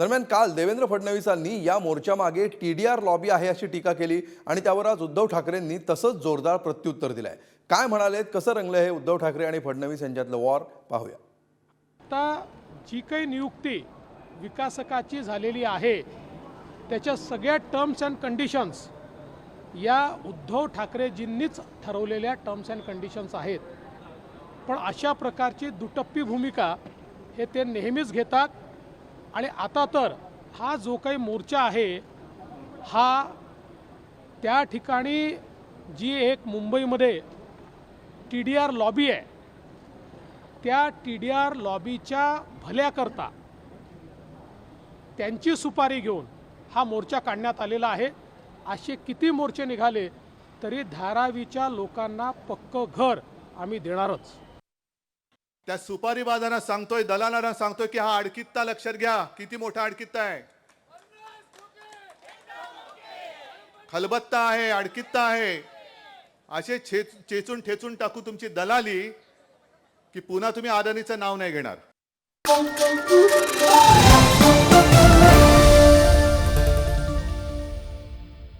दरम्यान काल देवेंद्र फडणवीसांनी या मोर्चामागे टी डी आर लॉबी आहे अशी टीका केली आणि त्यावर आज उद्धव ठाकरेंनी तसंच जोरदार प्रत्युत्तर दिलं आहे काय म्हणालेत कसं रंगलं हे उद्धव ठाकरे आणि फडणवीस यांच्यातलं वॉर पाहूया. आता जी काही नियुक्ती विकासकाची झालेली आहे त्याच्या सगळ्या टर्म्स अँड कंडिशन्स या उद्धव ठाकरेजींनीच ठरवलेल्या टर्म्स अँड कंडिशन्स आहेत. पण अशा प्रकारची दुटप्पी भूमिका हे ते नेहमीच घेतात. आणि आता तर हा जो काही मोर्चा आहे हा त्या ठिकाणी जी एक मुंबईमध्ये टी डी आर लॉबी आहे त्या टी डी आर लॉबीच्या भल्याकरता त्यांची सुपारी घेऊन हा मोर्चा काढण्यात आलेला आहे. असे किती मोर्चे निघाले तरी धारावीच्या लोकांना पक्क घर आम्ही देणारच. त्या सुपारी बाजारांना सांगतोय दलालांना सांगतोय की हा अडकित्ता लक्षात घ्या. किती मोठा अडकित्ता आहे? खलबत्ता आहे अडकित्ता आहे. असे छे चेचून ठेचून टाकू तुमची दलाली की पुन्हा तुम्ही अदानीचं नाव नाही घेणार.